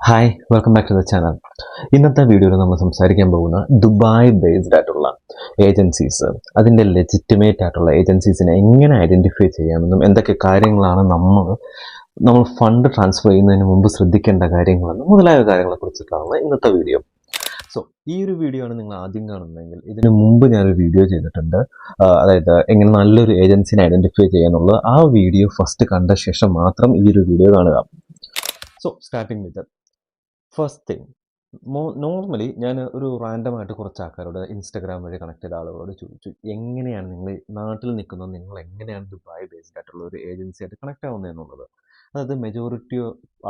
Hi welcome back to the channel ഇന്നത്തെ വീഡിയോയിൽ നമ്മൾ സംസാരിക്കാൻ പോകുന്ന ദുബായ് ബേസ്ഡ് ആയിട്ടുള്ള ഏജൻസീസ് അതിന്റെ ലെജിറ്റിമേറ്റ് ആയിട്ടുള്ള ഏജൻസീസിനെ എങ്ങനെ ഐഡന്റിഫൈ ചെയ്യാമെന്നും എന്തൊക്കെ കാര്യങ്ങളാണ് നമ്മൾ നമ്മൾ ഫണ്ട് ട്രാൻസ്ഫർ ചെയ്യുന്നതിന് മുമ്പ് ശ്രദ്ധിക്കേണ്ട കാര്യങ്ങളെന്നും മുതലായ കാര്യങ്ങളെ കുറിച്ചിട്ടാണ് ഇന്നത്തെ വീഡിയോ സോ ഈ ഒരു വീഡിയോ ആണ് നിങ്ങൾ ആദ്യം കാണുന്നതെങ്കിൽ ഇതിന് മുമ്പ് ഞാനൊരു വീഡിയോ ചെയ്തിട്ടുണ്ട്. അതായത് എങ്ങനെ നല്ലൊരു ഏജൻസിനെ ഐഡന്റിഫൈ ചെയ്യാന്നുള്ളത് ആ വീഡിയോ ഫസ്റ്റ് കണ്ട ശേഷം മാത്രം ഈ ഒരു വീഡിയോ കാണുക. So starting with first thing normally ഞാൻ ഒരു റാൻഡമായിട്ട് കുറച്ച് ആൾക്കാരോട് ഇൻസ്റ്റാഗ്രാം വഴി കണക്ട് ചെയ്ത ആളുകളോട് ചോദിച്ചു എങ്ങനെയാണ് നിങ്ങൾ നാട്ടിൽ നിൽക്കുന്നത് നിങ്ങൾ എങ്ങനെയാണ് ദുബായ് ബേസ്ഡ് ആയിട്ടുള്ള ഒരു ഏജൻസി ആയിട്ട് കണക്ട് ആവുന്നത് എന്നുള്ളത്? അതായത് മെജോറിറ്റി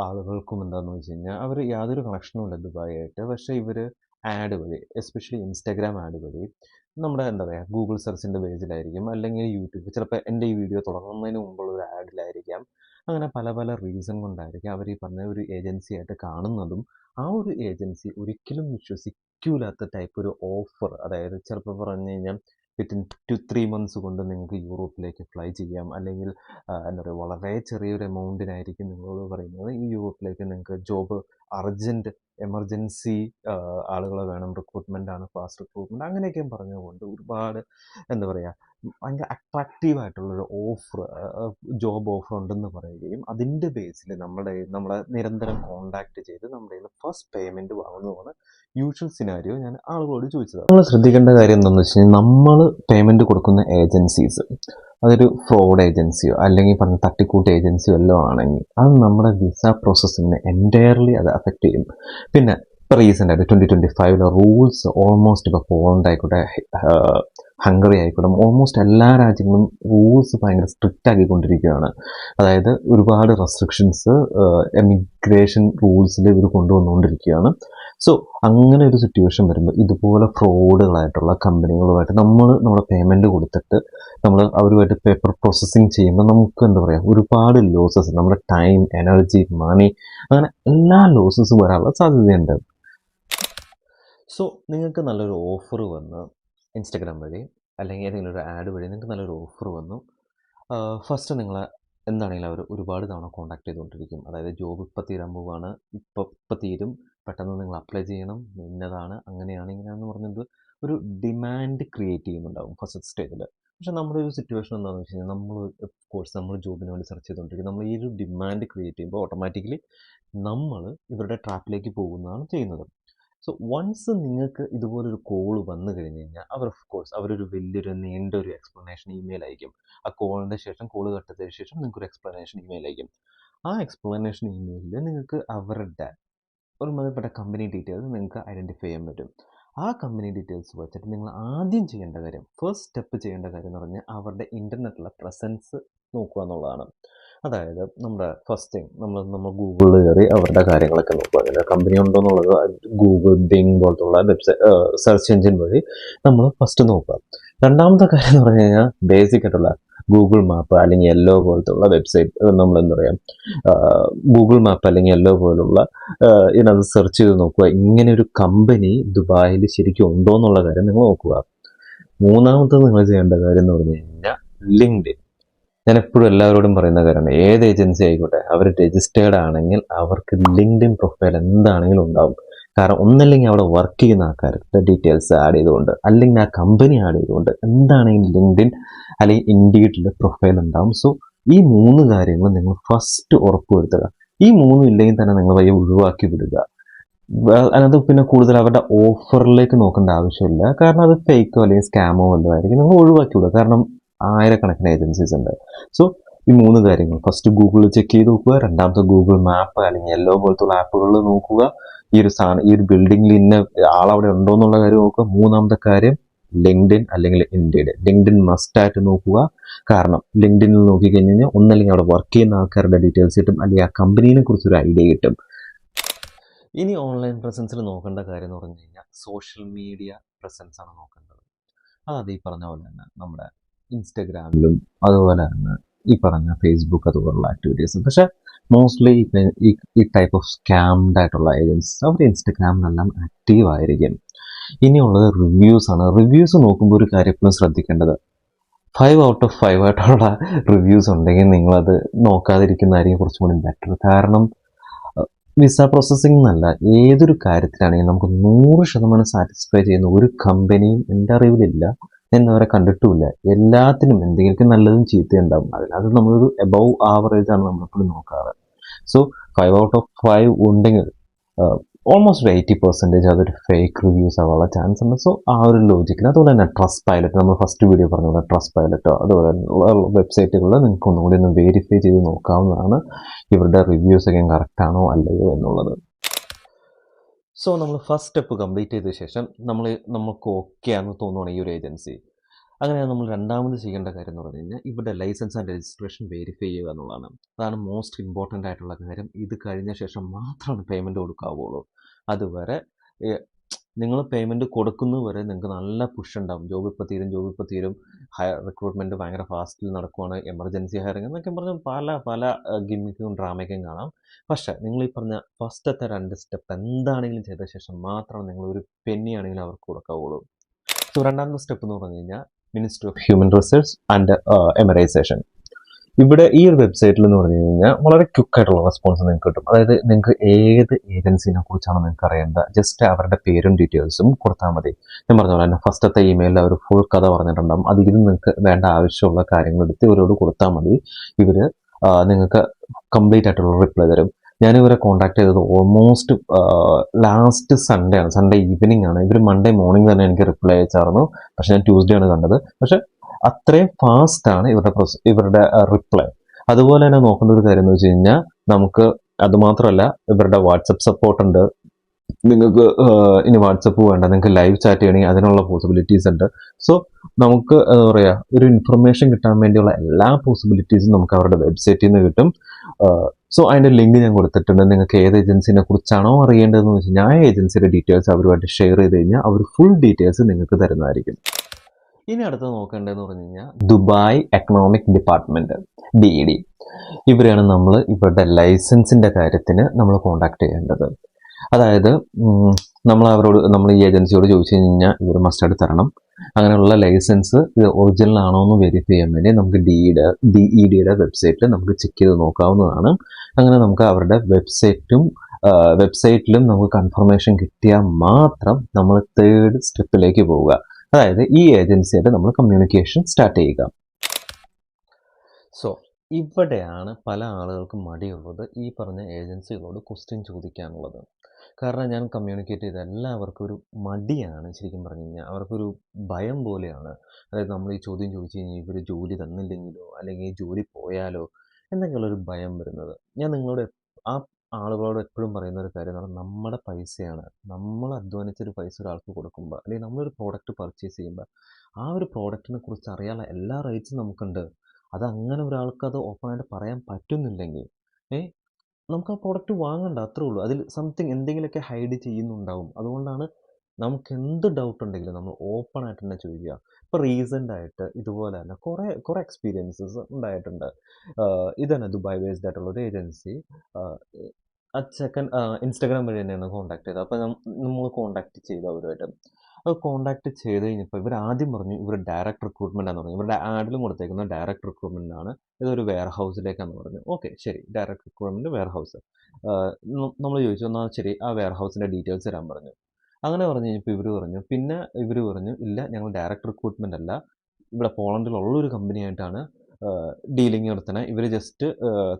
ആളുകൾക്കും എന്താണെന്ന് വെച്ച് കഴിഞ്ഞാൽ അവർ യാതൊരു കണക്ഷനും ഇല്ല ദുബായ് ആയിട്ട്. പക്ഷേ ഇവർ ആഡ് വഴി എസ്പെഷ്യലി ഇൻസ്റ്റാഗ്രാം ആഡ് വഴി നമ്മുടെ എന്താ പറയുക ഗൂഗിൾ സെർച്ചിന്റെ ബേസിലായിരിക്കും അല്ലെങ്കിൽ യൂട്യൂബ് ചിലപ്പോൾ എന്റെ ഈ വീഡിയോ തുടങ്ങുന്നതിന് മുമ്പുള്ള ഒരു ആഡിലായിരിക്കാം അങ്ങനെ പല പല റീസൺ കൊണ്ടായിരിക്കും അവർ ഈ പറഞ്ഞ ഒരു ഏജൻസി ആയിട്ട് കാണുന്നതും ആ ഒരു ഏജൻസി ഒരിക്കലും വിശ്വസിക്കൂലാത്ത ടൈപ്പ് ഒരു ഓഫർ അതായത് ചിലപ്പോൾ പറഞ്ഞു കഴിഞ്ഞാൽ വിത്തിൻ ടു ത്രീ മന്ത്സ് കൊണ്ട് നിങ്ങൾക്ക് യൂറോപ്പിലേക്ക് ഫ്ലൈ ചെയ്യാം. അല്ലെങ്കിൽ എന്താ പറയുക വളരെ ചെറിയൊരു എമൗണ്ടിനായിരിക്കും നിങ്ങളോട് പറയുന്നത്. ഈ യൂറോപ്പിലേക്ക് നിങ്ങൾക്ക് ജോബ് അർജന്റ് എമർജൻസി ആളുകളെ വേണം റിക്രൂട്ട്മെന്റ് ആണ് ഫാസ്റ്റ് റിക്രൂട്ട്മെന്റ് അങ്ങനെയൊക്കെ പറഞ്ഞുകൊണ്ട് ഒരുപാട് എന്താ പറയുക ഭയങ്കര അട്രാക്റ്റീവ് ആയിട്ടുള്ളൊരു ഓഫർ ജോബ് ഓഫർ ഉണ്ടെന്ന് പറയുകയും അതിന്റെ ബേസിൽ നമ്മുടെ നമ്മളെ നിരന്തരം കോണ്ടാക്ട് ചെയ്ത് നമ്മുടെ കയ്യിൽ ഫസ്റ്റ് പേയ്മെന്റ് വാങ്ങുന്നതാണ് യൂഷ്വൽ സിനാരിയോ ഞാൻ ആളുകളോട് ചോദിച്ചത് നമ്മൾ ശ്രദ്ധിക്കേണ്ട കാര്യം എന്താണെന്ന് വെച്ച് കഴിഞ്ഞാൽ നമ്മൾ പേയ്മെന്റ് കൊടുക്കുന്ന ഏജൻസീസ് അതൊരു ഫ്രോഡ് ഏജൻസിയോ അല്ലെങ്കിൽ പറഞ്ഞ തട്ടിക്കൂട്ട് ഏജൻസിയോ എല്ലോ ആണെങ്കിൽ അത് നമ്മുടെ വിസ പ്രോസസ്സിങ്ങിനെ എന്റയർലി അത് അഫക്റ്റ് ചെയ്യും. പിന്നെ ഇപ്പോൾ റീസെന്റ് ആയിട്ട് ട്വന്റി ട്വന്റി ഫൈവിലെ റൂൾസ് ഓൾമോസ്റ്റ് ഇപ്പോൾ പോളണ്ട് ഹംഗറി ആയിക്കോട്ടെ ഓൾമോസ്റ്റ് എല്ലാ രാജ്യങ്ങളും റൂൾസ് ഭയങ്കര സ്ട്രിക്റ്റ് ആക്കിക്കൊണ്ടിരിക്കുകയാണ്. അതായത് ഒരുപാട് റെസ്ട്രിക്ഷൻസ് എമിഗ്രേഷൻ റൂൾസിൽ ഇവർ കൊണ്ടുവന്നുകൊണ്ടിരിക്കുകയാണ്. സോ അങ്ങനെ ഒരു സിറ്റുവേഷൻ വരുമ്പോൾ ഇതുപോലെ ഫ്രോഡുകളായിട്ടുള്ള കമ്പനികളുമായിട്ട് നമ്മൾ നമ്മുടെ പേയ്മെന്റ് കൊടുത്തിട്ട് നമ്മൾ അവരുമായിട്ട് പേപ്പർ പ്രോസസ്സിങ് ചെയ്യുമ്പോൾ നമുക്ക് എന്താ പറയുക ഒരുപാട് ലോസസ് നമ്മുടെ ടൈം എനർജി മണി അങ്ങനെ എല്ലാ ലോസസ് വരാനുള്ള സാധ്യതയുണ്ട്. സോ നിങ്ങൾക്ക് നല്ലൊരു ഓഫർ വന്ന് ഇൻസ്റ്റഗ്രാം വഴി അല്ലെങ്കിൽ ഏതെങ്കിലും ഒരു ആഡ് വഴി നിങ്ങൾക്ക് നല്ലൊരു ഓഫർ വന്നു. ഫസ്റ്റ് നിങ്ങൾ എന്താണെങ്കിലും അവർ ഒരുപാട് തവണ കോൺടാക്ട് ചെയ്തുകൊണ്ടിരിക്കും. അതായത് ജോബ് ഇപ്പോൾ തീരാൻ പോവുകയാണ് ഇപ്പോൾ ഇപ്പോൾ തീരും. പെട്ടെന്ന് നിങ്ങൾ അപ്ലൈ ചെയ്യണം. ഇന്നതാണ് അങ്ങനെയാണ് ഇങ്ങനെയാണെന്ന് പറഞ്ഞത് ഒരു ഡിമാൻഡ് ക്രിയേറ്റ് ചെയ്യുന്നുണ്ടാവും ഫസ്റ്റ് സ്റ്റേജിൽ പക്ഷേ നമ്മുടെ ഒരു സിറ്റുവേഷൻ എന്താണെന്ന് വെച്ച് കഴിഞ്ഞാൽ നമ്മൾ കോഴ്സ് നമ്മൾ ജോബിന് വേണ്ടി സെർച്ച് ചെയ്തുകൊണ്ടിരിക്കും. നമ്മൾ ഈ ഒരു ഡിമാൻഡ് ക്രിയേറ്റ് ചെയ്യുമ്പോൾ ഓട്ടോമാറ്റിക്കലി നമ്മൾ ഇവരുടെ ട്രാപ്പിലേക്ക് പോകുന്നതാണ് ചെയ്യുന്നത്. സോ വൺസ് നിങ്ങൾക്ക് ഇതുപോലൊരു കോൾ വന്നു കഴിഞ്ഞ് കഴിഞ്ഞാൽ അവർ ഓഫ് കോഴ്സ് അവരൊരു വലിയൊരു നീണ്ട ഒരു എക്സ്പ്ലനേഷൻ ഇമെയിൽ അയക്കും. ആ കോളിന്റെ ശേഷം കോൾ കട്ടതിന് ശേഷം നിങ്ങൾക്ക് ഒരു എക്സ്പ്ലനേഷൻ ഇമെയിൽ അയക്കും. ആ എക്സ്പ്ലനേഷൻ ഇമെയിലിൽ നിങ്ങൾക്ക് അവരുടെ ഒരു മതപ്പെട്ട കമ്പനി ഡീറ്റെയിൽസ് നിങ്ങൾക്ക് ഐഡന്റിഫൈ ചെയ്യാൻ പറ്റും. ആ കമ്പനി ഡീറ്റെയിൽസ് വെച്ചിട്ട് നിങ്ങൾ ആദ്യം ചെയ്യേണ്ട കാര്യം ഫസ്റ്റ് സ്റ്റെപ്പ് ചെയ്യേണ്ട കാര്യം എന്ന് പറഞ്ഞാൽ അവരുടെ ഇന്റർനെറ്റിലെ പ്രസൻസ് നോക്കുക എന്നുള്ളതാണ്. അതായത് നമ്മുടെ ഫസ്റ്റ് തിങ് നമ്മൾ നമ്മൾ ഗൂഗിളിൽ കയറി അവരുടെ കാര്യങ്ങളൊക്കെ നോക്കുക. അതിൽ കമ്പനി ഉണ്ടോ എന്നുള്ളത് ഗൂഗിൾ ബിങ് പോലത്തുള്ള വെബ്സൈറ്റ് സെർച്ച് എഞ്ചിൻ വഴി നമ്മൾ ഫസ്റ്റ് നോക്കുക. രണ്ടാമത്തെ കാര്യം എന്ന് പറഞ്ഞു കഴിഞ്ഞാൽ ബേസിക് ആയിട്ടുള്ള ഗൂഗിൾ മാപ്പ് അല്ലെങ്കിൽ യെല്ലോ പോലത്തുള്ള വെബ്സൈറ്റ് നമ്മൾ എന്താ പറയുക ഗൂഗിൾ മാപ്പ് അല്ലെങ്കിൽ യെല്ലോ പോലുള്ള ഇതിനകത്ത് സെർച്ച് ചെയ്ത് നോക്കുക. ഇങ്ങനെ ഒരു കമ്പനി ദുബായിൽ ശരിക്കും ഉണ്ടോ എന്നുള്ള കാര്യം നിങ്ങൾ നോക്കുക. മൂന്നാമത്തെ നിങ്ങൾ ചെയ്യേണ്ട കാര്യം എന്ന് പറഞ്ഞു കഴിഞ്ഞാൽ ലിങ്ക്ഡ് ഞാൻ എപ്പോഴും എല്ലാവരോടും പറയുന്ന കാര്യമാണ്. ഏത് ഏജൻസി ആയിക്കോട്ടെ അവർ രജിസ്റ്റേർഡ് ആണെങ്കിൽ അവർക്ക് ലിങ്ക്ഡിൻ പ്രൊഫൈൽ എന്താണെങ്കിലും ഉണ്ടാവും. കാരണം ഒന്നല്ലെങ്കിൽ അവിടെ വർക്ക് ചെയ്യുന്ന ആൾക്കാരുടെ ഡീറ്റെയിൽസ് ആഡ് ചെയ്തുകൊണ്ട് അല്ലെങ്കിൽ ആ കമ്പനി ആഡ് ചെയ്തുകൊണ്ട് എന്താണെങ്കിലും ലിങ്ക്ഡിൻ അല്ലെങ്കിൽ ഇൻഡീഡിലെ പ്രൊഫൈൽ ഉണ്ടാവും. സോ ഈ മൂന്ന് കാര്യങ്ങൾ നിങ്ങൾ ഫസ്റ്റ് ഉറപ്പുവരുത്തുക. ഈ മൂന്നും ഇല്ലെങ്കിൽ തന്നെ നിങ്ങൾ വഴി ഒഴിവാക്കി വിടുക. അതിനകത്ത് പിന്നെ കൂടുതൽ അവരുടെ ഓഫറിലേക്ക് നോക്കേണ്ട ആവശ്യമില്ല. കാരണം അത് ഫേക്കോ അല്ലെങ്കിൽ സ്കാമോ വല്ലതും ആയിരിക്കും. നിങ്ങൾ ഒഴിവാക്കി വിടുക. കാരണം ആയിരക്കണക്കിന് ഏജൻസീസ് ഉണ്ട്. സോ ഈ മൂന്ന് കാര്യങ്ങൾ. ഫസ്റ്റ് ഗൂഗിളിൽ ചെക്ക് ചെയ്ത് നോക്കുക. രണ്ടാമത്തെ ഗൂഗിൾ മാപ്പ് അല്ലെങ്കിൽ എല്ലോ പോലത്തുള്ള ആപ്പുകളിൽ നോക്കുക. ഈ ഒരു സാധനം ഈ ഒരു ബിൽഡിങ്ങിൽ ഇന്ന ആളവിടെ ഉണ്ടോ എന്നുള്ള കാര്യം നോക്കുക. മൂന്നാമത്തെ കാര്യം ലിങ്ക്ഡിൻ അല്ലെങ്കിൽ ഇന്ത്യയുടെ ലിങ്ക്ഡിൻ മസ്റ്റായിട്ട് നോക്കുക. കാരണം ലിങ്ക്ഡിനിൽ നോക്കിക്കഴിഞ്ഞ് കഴിഞ്ഞാൽ ഒന്നല്ലെങ്കിൽ അവിടെ വർക്ക് ചെയ്യുന്ന ആൾക്കാരുടെ ഡീറ്റെയിൽസ് കിട്ടും. അല്ലെങ്കിൽ ആ കമ്പനീനെ കുറിച്ചൊരു ഐഡിയ കിട്ടും. ഇനി ഓൺലൈൻ പ്രസൻസിൽ നോക്കേണ്ട കാര്യം എന്ന് പറഞ്ഞു കഴിഞ്ഞാൽ സോഷ്യൽ മീഡിയ പ്രസൻസ് ആണ് നോക്കേണ്ടത്. അത് ഈ പറഞ്ഞ പോലെ തന്നെ നമ്മുടെ ഇൻസ്റ്റഗ്രാമിലും അതുപോലെ തന്നെ ഈ പറഞ്ഞ ഫേസ്ബുക്ക് അതുപോലുള്ള ആക്ടിവിറ്റീസ് പക്ഷേ മോസ്റ്റ്ലി ഈ ഈ ടൈപ്പ് ഓഫ് സ്കാംഡ് ആയിട്ടുള്ള ഏജൻസ് അവർ ഇൻസ്റ്റഗ്രാമിലെല്ലാം ആക്റ്റീവ് ആയിരിക്കും. ഇനിയുള്ളത് റിവ്യൂസ് ആണ്. റിവ്യൂസ് നോക്കുമ്പോൾ ഒരു കാര്യം എപ്പോഴും ശ്രദ്ധിക്കേണ്ടത്. ഫൈവ് ഔട്ട് ഓഫ് ഫൈവ് ആയിട്ടുള്ള റിവ്യൂസ് ഉണ്ടെങ്കിൽ നിങ്ങളത് നോക്കാതിരിക്കുന്നതായിരിക്കും കുറച്ചും കൂടി ബെറ്റർ കാരണം വിസ പ്രോസസ്സിംഗ് എന്നല്ല ഏതൊരു കാര്യത്തിലാണെങ്കിലും നമുക്ക് നൂറ് ശതമാനം സാറ്റിസ്ഫൈ ചെയ്യുന്ന ഒരു കമ്പനിയും എന്റെ അറിവിലില്ല. എന്നവരെ കണ്ടിട്ടുമില്ല. എല്ലാത്തിനും എന്തെങ്കിലും നല്ലതും ചീത്തയും ഉണ്ടാവും അതിൽ അത് നമ്മളൊരു എബവ് ആവറേജ് ആണ് നമ്മളെപ്പോഴും നോക്കാറ്. So five out of five ഉണ്ടെങ്കിൽ ഓൾമോസ്റ്റ് ഒരു എയ്റ്റി പെർസെന്റേജ് അതൊരു ഫേക്ക് റിവ്യൂസ് ആവാനുള്ള ചാൻസ് ഉണ്ട്. സോ ആ ഒരു ലോജിക്കിൽ അതുപോലെ തന്നെ ട്രസ്റ്റ് പൈലറ്റ് നമ്മൾ ഫസ്റ്റ് വീഡിയോ പറഞ്ഞ പോലെ ട്രസ്റ്റ് പൈലറ്റോ അതുപോലെ വെബ്സൈറ്റുകളിൽ നിങ്ങൾക്ക് ഒന്നുകൂടി ഒന്ന് വെരിഫൈ ചെയ്ത് നോക്കാവുന്നതാണ് ഇവരുടെ റിവ്യൂസ് ഒക്കെ കറക്റ്റ് ആണോ അല്ലയോ എന്നുള്ളത്. സോ നമ്മൾ ഫസ്റ്റ് സ്റ്റെപ്പ് കംപ്ലീറ്റ് ചെയ്ത ശേഷം നമ്മൾ നമുക്ക് ഓക്കെ ആണെന്ന് തോന്നുവാണ് ഈ ഒരു ഏജൻസി അങ്ങനെ നമ്മൾ രണ്ടാമത് ചെയ്യേണ്ട കാര്യം എന്ന് പറഞ്ഞു കഴിഞ്ഞാൽ ഇവിടെ ലൈസൻസ് ആൻഡ് രജിസ്ട്രേഷൻ വെരിഫൈ ചെയ്യുക എന്നുള്ളതാണ്. അതാണ് മോസ്റ്റ് ഇമ്പോർട്ടന്റ് ആയിട്ടുള്ള കാര്യം. ഇത് കഴിഞ്ഞ ശേഷം മാത്രമാണ് പേയ്മെന്റ് കൊടുക്കാവുള്ളൂ. അതുവരെ നിങ്ങൾ പേയ്മെന്റ് കൊടുക്കുന്നത് വരെ നിങ്ങൾക്ക് നല്ല പുഷ് ഉണ്ടാവും. ജോബ് ഇപ്പോൾ തീരും ജോബ് ഇപ്പോൾ തീരും. ഹയർ റിക്രൂട്ട്മെന്റ് ഭയങ്കര ഫാസ്റ്റിൽ നടക്കുവാണ്. എമർജൻസി ഹയറിംഗ് എന്നൊക്കെ പറഞ്ഞാൽ പല പല ഗിമ്മിക്കും ഡ്രാമയ്ക്കും കാണാം. പക്ഷേ നിങ്ങൾ ഈ പറഞ്ഞ ഫസ്റ്റത്തെ രണ്ട് സ്റ്റെപ്പ് എന്താണെങ്കിലും ചെയ്ത ശേഷം മാത്രം നിങ്ങൾ ഒരു പെന്നി ആണെങ്കിലും അവർക്ക് കൊടുക്കാവുള്ളൂ. സോ രണ്ടാമത്തെ സ്റ്റെപ്പ് എന്ന് പറഞ്ഞു കഴിഞ്ഞാൽ ministry of human resource and emiratisation ഇവിടെ ഈ ഒരു വെബ്സൈറ്റിൽ എന്ന് പറഞ്ഞു കഴിഞ്ഞാൽ വളരെ ക്വിക്ക് ആയിട്ടുള്ള റെസ്പോൺസ് നിങ്ങൾക്ക് കിട്ടും. അതായത് നിങ്ങൾക്ക് ഏത് ഏജൻസിനെ കുറിച്ചാണ് നിങ്ങൾക്ക് അറിയേണ്ട? ജസ്റ്റ് അവരുടെ പേരും ഡീറ്റെയിൽസും കൊടുത്താൽ മതി. ഞാൻ പറഞ്ഞ പോലെ തന്നെ ഫസ്റ്റത്തെ ഇമെയിലിൽ അവർ ഫുൾ കഥ പറഞ്ഞിട്ടുണ്ടാകും അതിൽ നിങ്ങൾക്ക് വേണ്ട ആവശ്യമുള്ള കാര്യങ്ങൾ എടുത്ത് ഇവരോട് കൊടുത്താൽ മതി. ഇവർ നിങ്ങൾക്ക് കംപ്ലീറ്റ് ആയിട്ടുള്ള റിപ്ലൈ തരും. ഞാൻ ഇവരെ കോൺടാക്ട് ചെയ്തത് ഓൾമോസ്റ്റ് ലാസ്റ്റ് സൺഡേ ആണ്. സൺഡേ ഈവനിങ് ആണ്. ഇവർ മൺഡേ മോർണിംഗ് തന്നെ എനിക്ക് റിപ്ലൈ അയച്ചായിരുന്നു. പക്ഷെ ഞാൻ ട്യൂസ്ഡേ ആണ് കണ്ടത്. പക്ഷെ അത്രയും ഫാസ്റ്റ് ആണ് ഇവരുടെ പ്രൊസ ഇവരുടെ റിപ്ലൈ അതുപോലെ തന്നെ നോക്കേണ്ട ഒരു കാര്യം എന്ന് വെച്ച് കഴിഞ്ഞാൽ നമുക്ക് അതുമാത്രമല്ല ഇവരുടെ വാട്സപ്പ് സപ്പോർട്ട് ഉണ്ട്. നിങ്ങൾക്ക് ഇനി വാട്സപ്പ് വേണ്ട. നിങ്ങൾക്ക് ലൈവ് ചാറ്റ് ചെയ്യണമെങ്കിൽ അതിനുള്ള പോസിബിലിറ്റീസ് ഉണ്ട്. സോ നമുക്ക് എന്താ പറയുക ഒരു ഇൻഫർമേഷൻ കിട്ടാൻ വേണ്ടിയുള്ള എല്ലാ പോസിബിലിറ്റീസും നമുക്ക് അവരുടെ വെബ്സൈറ്റിൽ നിന്ന് കിട്ടും. സോ അതിന്റെ ലിങ്ക് ഞാൻ കൊടുത്തിട്ടുണ്ട്. നിങ്ങൾക്ക് ഏത് ഏജൻസിനെ കുറിച്ചാണോ അറിയേണ്ടതെന്ന് വെച്ച് കഴിഞ്ഞാൽ ആ ഏജൻസിയുടെ ഡീറ്റെയിൽസ് അവരുമായിട്ട് ഷെയർ ചെയ്ത് കഴിഞ്ഞാൽ അവർ ഫുൾ ഡീറ്റെയിൽസ് നിങ്ങൾക്ക് തരുന്നതായിരിക്കും. ഇനി അടുത്ത് നോക്കേണ്ടതെന്ന് പറഞ്ഞു കഴിഞ്ഞാൽ Dubai economic department D E D ഇവരെയാണ് നമ്മൾ ഇവരുടെ ലൈസൻസിന്റെ കാര്യത്തിന് നമ്മൾ കോൺടാക്ട് ചെയ്യേണ്ടത്. അതായത് നമ്മൾ അവരോട് നമ്മൾ ഈ ഏജൻസിയോട് ചോദിച്ചു കഴിഞ്ഞാൽ ഇവർ മസ്റ്റായിട്ട് തരണം. അങ്ങനെയുള്ള ലൈസൻസ് ഇത് ഒറിജിനൽ ആണോ എന്ന് വെരിഫൈ ചെയ്യാൻ വേണ്ടി നമുക്ക് ഡിയുടെ ഡി ഇ ഡിയുടെ വെബ്സൈറ്റിൽ നമുക്ക് ചെക്ക് ചെയ്ത് നോക്കാവുന്നതാണ്. അങ്ങനെ നമുക്ക് അവരുടെ വെബ്സൈറ്റും വെബ്സൈറ്റിലും നമുക്ക് കൺഫർമേഷൻ കിട്ടിയാൽ മാത്രം നമ്മൾ തേർഡ് സ്റ്റെപ്പിലേക്ക് പോവുക. അതായത് ഈ ഏജൻസിയായിട്ട് നമ്മൾ കമ്മ്യൂണിക്കേഷൻ സ്റ്റാർട്ട് ചെയ്യുക. സോ ഇവിടെയാണ് പല ആളുകൾക്കും മടിയുള്ളത് ഈ പറഞ്ഞ ഏജൻസികളോട് ക്വസ്റ്റ്യൻ ചോദിക്കാനുള്ളത്. കാരണം ഞാൻ കമ്മ്യൂണിക്കേറ്റ് ചെയ്ത എല്ലാവർക്കും ഒരു മടിയാണ് ശരിക്കും പറഞ്ഞു കഴിഞ്ഞാൽ. അവർക്കൊരു ഭയം പോലെയാണ്. അതായത് നമ്മൾ ഈ ചോദ്യം ചോദിച്ചു കഴിഞ്ഞാൽ ഇവർ ജോലി തന്നില്ലെങ്കിലോ അല്ലെങ്കിൽ ജോലി പോയാലോ എന്നൊക്കെയുള്ളൊരു ഭയം വരുന്നത്. ഞാൻ നിങ്ങളോട് ആ ആളുകളോട് എപ്പോഴും പറയുന്ന ഒരു കാര്യം എന്ന് പറഞ്ഞാൽ നമ്മുടെ പൈസയാണ്. നമ്മൾ അധ്വാനിച്ചൊരു പൈസ ഒരാൾക്ക് കൊടുക്കുമ്പോൾ അല്ലെങ്കിൽ നമ്മളൊരു പ്രോഡക്റ്റ് പർച്ചേസ് ചെയ്യുമ്പോൾ ആ ഒരു പ്രോഡക്റ്റിനെ കുറിച്ച് അറിയാനുള്ള എല്ലാ റൈറ്റ്സും നമുക്കുണ്ട്. അത് അങ്ങനെ ഒരാൾക്ക് അത് ഓപ്പണായിട്ട് പറയാൻ പറ്റുന്നില്ലെങ്കിൽ ഏ നമുക്ക് ആ പ്രോഡക്റ്റ് വാങ്ങണ്ട അത്രേ ഉള്ളൂ. അതിൽ സംതിങ് എന്തെങ്കിലുമൊക്കെ ഹൈഡ് ചെയ്യുന്നുണ്ടാവും. അതുകൊണ്ടാണ് നമുക്ക് എന്ത് ഡൗട്ട് ഉണ്ടെങ്കിലും നമ്മൾ ഓപ്പൺ ആയിട്ട് തന്നെ ചോദിക്കുക. ഇപ്പോൾ റീസെന്റ് ആയിട്ട് ഇതുപോലെ തന്നെ കുറേ കുറേ എക്സ്പീരിയൻസസ് ഉണ്ടായിട്ടുണ്ട്. ഇത് തന്നെ ദുബായ് ബേസ്ഡ് ആയിട്ടുള്ള ഒരു ഏജൻസി ആ ചെക്കൻ ഇൻസ്റ്റാഗ്രാം വഴി തന്നെയാണ് കോൺടാക്ട് ചെയ്തത്. അപ്പോൾ നമ്മൾ കോൺടാക്ട് ചെയ്തു അവരുമായിട്ട്. അത് കോൺടാക്ട് ചെയ്ത് കഴിഞ്ഞപ്പോൾ ഇവർ ആദ്യം പറഞ്ഞു ഇവർ ഡയറക്റ്റ് റിക്രൂട്ട്മെന്റ് ആണെന്ന് പറഞ്ഞു. ഇവരുടെ ആഡിലും കൊടുത്തേക്കുന്ന ഡയറക്റ്റ് റിക്രൂട്ട്മെന്റ് ആണ്. ഇതൊരു വെയർ ഹൗസിലേക്കാണെന്ന് പറഞ്ഞു. ഓക്കെ ശരി. ഡയറക്റ്റ് റിക്രൂട്ട്മെന്റ് വെയർ ഹൗസ് നമ്മൾ ചോദിച്ചു എന്നാൽ ശരി ആ വെയർ ഹൗസിന്റെ ഡീറ്റെയിൽസ് തരാൻ പറഞ്ഞു. അങ്ങനെ പറഞ്ഞു കഴിഞ്ഞപ്പോൾ ഇവർ പറഞ്ഞു പിന്നെ ഇവർ പറഞ്ഞു ഇല്ല ഞങ്ങൾ ഡയറക്റ്റ് റിക്രൂട്ട്മെന്റ് അല്ല. ഇവിടെ പോളണ്ടിലുള്ള ഒരു കമ്പനിയായിട്ടാണ് ഡീലിംഗ് നടത്തണേ ഇവർ ജസ്റ്റ്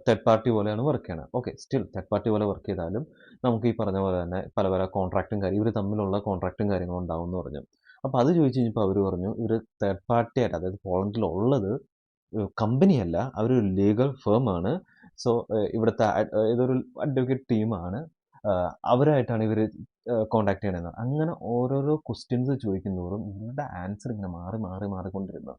തേർഡ് പാർട്ടി പോലെയാണ് വർക്ക് ചെയ്യണത് ഓക്കെ സ്റ്റിൽ തേർഡ് പാർട്ടി പോലെ വർക്ക് ചെയ്താലും നമുക്ക് ഈ പറഞ്ഞ പോലെ തന്നെ പല പല കോൺട്രാക്റ്റും കാര്യം ഇവർ തമ്മിലുള്ള കോൺട്രാക്റ്റും കാര്യങ്ങളും ഉണ്ടാവും എന്ന് പറഞ്ഞു. അപ്പോൾ അത് ചോദിച്ചു കഴിഞ്ഞപ്പോൾ അവർ പറഞ്ഞു ഇവർ തേർഡ് പാർട്ടി ആയിട്ട് അതായത് പോളണ്ടിലുള്ളത് കമ്പനിയല്ല അവരൊരു ലീഗൽ ഫേമാണ് സോ ഇവിടുത്തെ ഇതൊരു അഡ്വക്കേറ്റ് ടീമാണ് അവരായിട്ടാണ് ഇവർ കോണ്ടാക്ട് ചെയ്യണമെന്ന് അങ്ങനെ ഓരോരോ ക്വസ്റ്റ്യൻസ് ചോദിക്കുന്നതോറും ഇവരുടെ ആൻസർ ഇങ്ങനെ മാറി മാറി മാറിക്കൊണ്ടിരുന്നു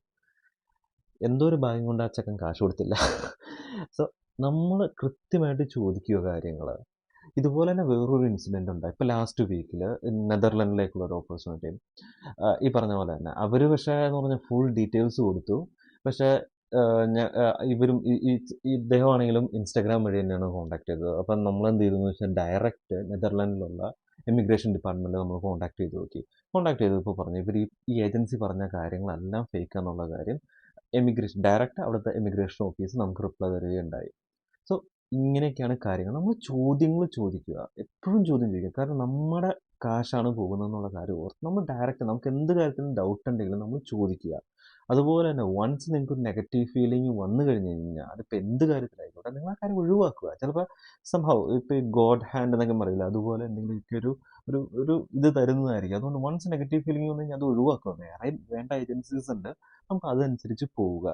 എന്തോ ഒരു ഭാഗ്യം കൊണ്ട് ആ ചക്കൻ കാശ് കൊടുത്തില്ല. സോ നമ്മൾ കൃത്യമായിട്ട് ചോദിക്കുക കാര്യങ്ങൾ ഇതുപോലെ തന്നെ വേറൊരു ഇൻസിഡന്റ് ഉണ്ടായി. ഇപ്പോൾ ലാസ്റ്റ് വീക്കിൽ നെതർലൻഡിലേക്കുള്ള ഒരു ഓപ്പർച്യൂണിറ്റി ഈ പറഞ്ഞ പോലെ തന്നെ. അവർ പക്ഷേ എന്ന് പറഞ്ഞാൽ ഫുൾ ഡീറ്റെയിൽസ് കൊടുത്തു. പക്ഷേ ഇവരും ഇദ്ദേഹമാണെങ്കിലും ഇൻസ്റ്റാഗ്രാം വഴി തന്നെയാണ് കോൺടാക്ട് ചെയ്തത്. അപ്പം നമ്മൾ എന്ത് ചെയ്തു എന്ന് വെച്ചാൽ ഡയറക്റ്റ് നെതർലൻഡിലുള്ള ഇമിഗ്രേഷൻ ഡിപ്പാർട്ട്മെന്റ് നമ്മൾ കോൺടാക്ട് ചെയ്ത് നോക്കി. കോൺടാക്ട് ചെയ്തപ്പോൾ പറഞ്ഞു ഇവർ ഈ ഏജൻസി പറഞ്ഞ കാര്യങ്ങളെല്ലാം ഫേക്ക് എന്നുള്ള കാര്യം എമിഗ്രേഷൻ ഡയറക്റ്റ് അവിടുത്തെ എമിഗ്രേഷൻ ഓഫീസ് നമുക്ക് റിപ്ലൈ തരികയുണ്ടായി. സോ ഇങ്ങനെയൊക്കെയാണ് കാര്യങ്ങൾ. നമ്മൾ ചോദ്യങ്ങൾ ചോദിക്കുക. എപ്പോഴും ചോദ്യം ചോദിക്കുക. കാരണം നമ്മുടെ കാശാണ് പോകുന്നത് എന്നുള്ള കാര്യം ഓർത്ത് നമ്മൾ ഡയറക്റ്റ് നമുക്ക് എന്ത് കാര്യത്തിലും ഡൗട്ട് ഉണ്ടെങ്കിലും നമ്മൾ ചോദിക്കുക. അതുപോലെ തന്നെ വൺസ് നിങ്ങൾക്ക് ഒരു നെഗറ്റീവ് ഫീലിംഗ് വന്നു കഴിഞ്ഞ് കഴിഞ്ഞാൽ അതിപ്പോൾ എന്ത് കാര്യത്തിലായിക്കോട്ടെ നിങ്ങൾ ആ കാര്യം ഒഴിവാക്കുക. ചിലപ്പോൾ സംഭവം ഇപ്പോൾ ഈ ഗോഡ് ഹാൻഡ് എന്നൊക്കെ പറയില്ല അതുപോലെ എന്തെങ്കിലുമൊക്കെ ഒരു ഒരു ഒരു ഇത് തരുന്നതായിരിക്കും. അതുകൊണ്ട് വൺസ് നെഗറ്റീവ് ഫീലിംഗ് വന്നു കഴിഞ്ഞാൽ അത് ഒഴിവാക്കുക. വേറെ വേണ്ട ഏജൻസീസ് ഉണ്ട്. നമുക്ക് അതനുസരിച്ച് പോവുക.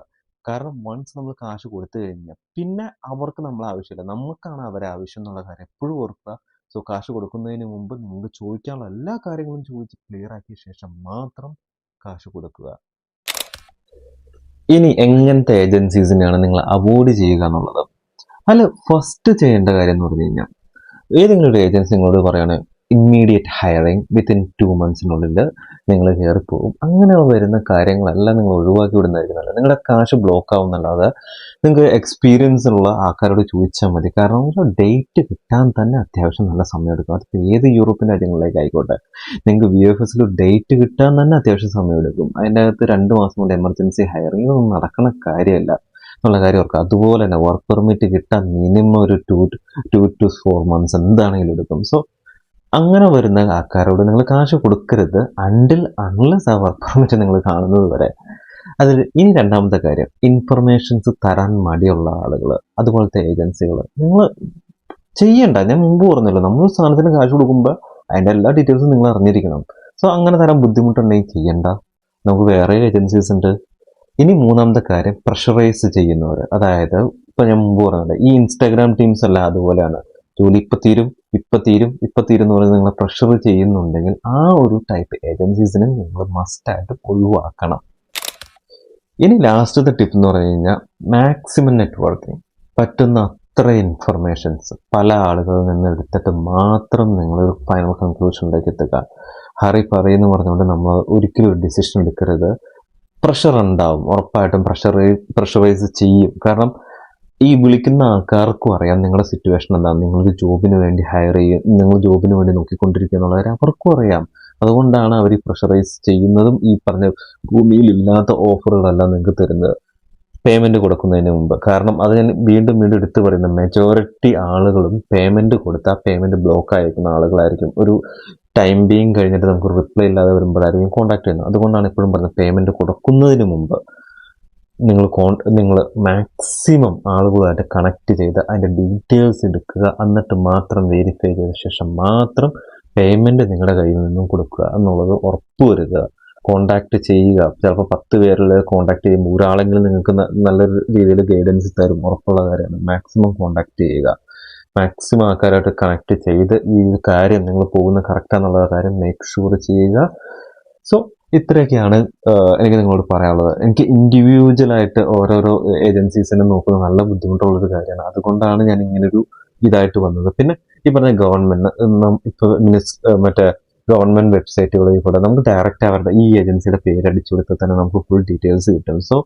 കാരണം വൺസ് നമ്മൾ കാശ് കൊടുത്തു കഴിഞ്ഞാൽ പിന്നെ അവർക്ക് നമ്മൾ ആവശ്യമില്ല. നമുക്കാണ് അവരെ ആവശ്യം എന്നുള്ള കാര്യം എപ്പോഴും ഓർക്കുക. സോ കാശ് കൊടുക്കുന്നതിന് മുമ്പ് നിങ്ങൾക്ക് ചോദിക്കാനുള്ള എല്ലാ കാര്യങ്ങളും ചോദിച്ച് ക്ലിയർ ആക്കിയ ശേഷം മാത്രം കാശ് കൊടുക്കുക. ഇനി എങ്ങനത്തെ ഏജൻസീസിനെയാണ് നിങ്ങൾ അവോയ്ഡ് ചെയ്യുക എന്നുള്ളത്? അതിൽ ഫസ്റ്റ് ചെയ്യേണ്ട കാര്യം എന്ന് പറഞ്ഞു കഴിഞ്ഞാൽ ഏതെങ്കിലും ഒരു ഏജൻസി നിങ്ങളോട് പറയുകയാണ് ഇമ്മീഡിയറ്റ് ഹയറിങ് വിത്തിൻ ടു മന്ത്സിനുള്ളിൽ നിങ്ങൾ കയറി പോകും അങ്ങനെ വരുന്ന കാര്യങ്ങളെല്ലാം നിങ്ങൾ ഒഴിവാക്കി വിടുന്നതായിരിക്കും നല്ലത്. നിങ്ങളുടെ കാശ് ബ്ലോക്ക് ആവുന്നല്ലാതെ നിങ്ങൾക്ക് എക്സ്പീരിയൻസ് ഉള്ള ആൾക്കാരോട് ചോദിച്ചാൽ മതി. കാരണം ഒരു ഡേറ്റ് കിട്ടാൻ തന്നെ അത്യാവശ്യം നല്ല സമയം എടുക്കും. അതിപ്പോൾ ഏത് യൂറോപ്യൻ രാജ്യങ്ങളിലേക്ക് ആയിക്കോട്ടെ നിങ്ങൾക്ക് വി എഫ് എസിൽ ഡേറ്റ് കിട്ടാൻ തന്നെ അത്യാവശ്യം സമയം എടുക്കും. അതിന്റെ അകത്ത് രണ്ട് മാസം കൊണ്ട് എമർജൻസി ഹയറിംഗ് ഒന്നും നടക്കുന്ന കാര്യമല്ല. എന്നുള്ള കാര്യം ഓർക്കുക. അതുപോലെ തന്നെ വർക്ക് പെർമിറ്റ് കിട്ടാൻ മിനിമം ഒരു two two two four months എന്താണെങ്കിലും എടുക്കും. സോ അങ്ങനെ വരുന്ന ആൾക്കാരോട് നിങ്ങൾ കാശ് കൊടുക്കരുത് അണ്ടിൽ അൺലെസ് ആ വർക്ക് പെർമിറ്റ് നിങ്ങൾ കാണുന്നത് വരെ. അതിൽ ഇനി രണ്ടാമത്തെ കാര്യം ഇൻഫർമേഷൻസ് തരാൻ മടിയുള്ള ആളുകൾ അതുപോലത്തെ ഏജൻസികൾ നിങ്ങൾ ചെയ്യണ്ട. ഞാൻ മുമ്പ് പറഞ്ഞല്ലോ നമ്മൾ സാധനത്തിന് കാശ് കൊടുക്കുമ്പോൾ അതിന്റെ എല്ലാ ഡീറ്റെയിൽസും നിങ്ങൾ അറിഞ്ഞിരിക്കണം. സോ അങ്ങനെ തരാൻ ബുദ്ധിമുട്ടുണ്ടെങ്കിൽ ചെയ്യണ്ട. നമുക്ക് വേറെ ഏജൻസീസ് ഉണ്ട്. ഇനി മൂന്നാമത്തെ കാര്യം പ്രഷറൈസ് ചെയ്യുന്നവർ അതായത് ഇപ്പം ഞാൻ മുമ്പ് പറഞ്ഞത് ഈ ഇൻസ്റ്റാഗ്രാം ടീംസ് അല്ല അതുപോലെയാണ്. ജോലി ഇപ്പം തീരും ഇപ്പം തീരും ഇപ്പം തീരും എന്ന് പറഞ്ഞ് നിങ്ങളെ പ്രഷർ ചെയ്യുന്നുണ്ടെങ്കിൽ ആ ഒരു ടൈപ്പ് ഏജൻസീസിനെ നിങ്ങൾ മസ്റ്റായിട്ട് ഒഴിവാക്കണം. ഇനി ലാസ്റ്റത്തെ ടിപ്പ് എന്ന് പറഞ്ഞു കഴിഞ്ഞാൽ മാക്സിമം നെറ്റ്വർക്കിംഗ് പറ്റുന്ന അത്ര ഇൻഫർമേഷൻസ് പല ആളുകളിൽ നിന്ന് എടുത്തിട്ട് മാത്രം നിങ്ങൾ ഫൈനൽ കൺക്ലൂഷനിലേക്ക് എത്തുക. ഹറി പറയുന്നു പറഞ്ഞുകൊണ്ട് നമ്മൾ ഒരിക്കലും ഒരു ഡിസിഷൻ എടുക്കരുത്. പ്രഷർ ഉണ്ടാവും. ഉറപ്പായിട്ടും പ്രഷർ പ്രഷറൈസ് ചെയ്യും. കാരണം ഈ വിളിക്കുന്ന ആൾക്കാർക്കും അറിയാം നിങ്ങളുടെ സിറ്റുവേഷൻ എന്താണ് നിങ്ങൾക്ക് ജോബിന് വേണ്ടി ഹയർ ചെയ്യും. നിങ്ങൾ ജോബിന് വേണ്ടി നോക്കിക്കൊണ്ടിരിക്കുക എന്നുള്ള കാര്യം അവർക്കും അറിയാം. അതുകൊണ്ടാണ് അവർ ഈ പ്രഷറൈസ് ചെയ്യുന്നതും ഈ പറഞ്ഞ ഭൂമിയിൽ ഇല്ലാത്ത ഓഫറുകളെല്ലാം നിങ്ങൾക്ക് തരുന്നത്. പേയ്മെന്റ് കൊടുക്കുന്നതിന് മുമ്പ്. കാരണം അത് ഞാൻ വീണ്ടും വീണ്ടും എടുത്തു പറയുന്ന. മെജോറിറ്റി ആളുകളും പേയ്മെന്റ് കൊടുത്താൽ പേയ്മെന്റ് ബ്ലോക്ക് ആയിരിക്കുന്ന ആളുകളായിരിക്കും. ഒരു ടൈം ബീങ് കഴിഞ്ഞിട്ട് നമുക്ക് റിപ്ലൈ ഇല്ലാതെ വരുമ്പോഴായിരിക്കും കോൺടാക്ട് ചെയ്യുന്നത്. അതുകൊണ്ടാണ് എപ്പോഴും പറയുന്നത് പേയ്മെന്റ് കൊടുക്കുന്നതിന് മുമ്പ് നിങ്ങൾ കോൺ നിങ്ങൾ മാക്സിമം ആളുകളുമായിട്ട് കണക്ട് ചെയ്ത് അതിന്റെ ഡീറ്റെയിൽസ് എടുക്കുക. എന്നിട്ട് മാത്രം വെരിഫൈ ചെയ്ത ശേഷം മാത്രം പേയ്മെന്റ് നിങ്ങളുടെ കയ്യിൽ നിന്നും കൊടുക്കുക എന്നുള്ളത് ഉറപ്പുവരുത്തുക. കോണ്ടാക്ട് ചെയ്യുക. ചിലപ്പോൾ പത്ത് പേരിൽ കോണ്ടാക്ട് ചെയ്യുമ്പോൾ ഒരാളെങ്കിലും നിങ്ങൾക്ക് നല്ലൊരു രീതിയിൽ ഗൈഡൻസ് തരും. ഉറപ്പുള്ള കാര്യമാണ്. മാക്സിമം കോണ്ടാക്ട് ചെയ്യുക. മാക്സിമം ആൾക്കാരായിട്ട് കണക്ട് ചെയ്ത് ഈ കാര്യം നിങ്ങൾ പോകുന്ന കറക്റ്റാന്നുള്ള കാര്യം മേക്ക് ഷുവർ ചെയ്യുക. സോ ഇത്രയൊക്കെയാണ് എനിക്ക് നിങ്ങളോട് പറയാനുള്ളത്. എനിക്ക് ഇൻഡിവിജ്വലായിട്ട് ഓരോരോ ഏജൻസീസിനെ നോക്കുന്നത് നല്ല ബുദ്ധിമുട്ടുള്ളൊരു കാര്യമാണ്. അതുകൊണ്ടാണ് ഞാൻ ഇങ്ങനൊരു ഇതായിട്ട് വന്നത്. പിന്നെ ഈ പറഞ്ഞ ഗവൺമെന്റ് ഇപ്പോൾ മിനിസ് മറ്റേ ഗവൺമെന്റ് വെബ്സൈറ്റുകളിൽ കൂടെ നമുക്ക് ഡയറക്റ്റ് അവരുടെ ഈ ഏജൻസിയുടെ പേര് അടിച്ചു കൊടുത്താൽ തന്നെ നമുക്ക് ഫുൾ ഡീറ്റെയിൽസ് കിട്ടും. സോ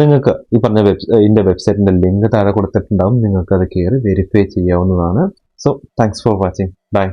നിങ്ങൾക്ക് ഈ പറഞ്ഞ വെബ് ഇതിന്റെ വെബ്സൈറ്റിന്റെ ലിങ്ക് താഴെ കൊടുത്തിട്ടുണ്ടാവും. നിങ്ങൾക്ക് അത് കയറി വെരിഫൈ ചെയ്യാവുന്നതാണ്. So thanks for watching bye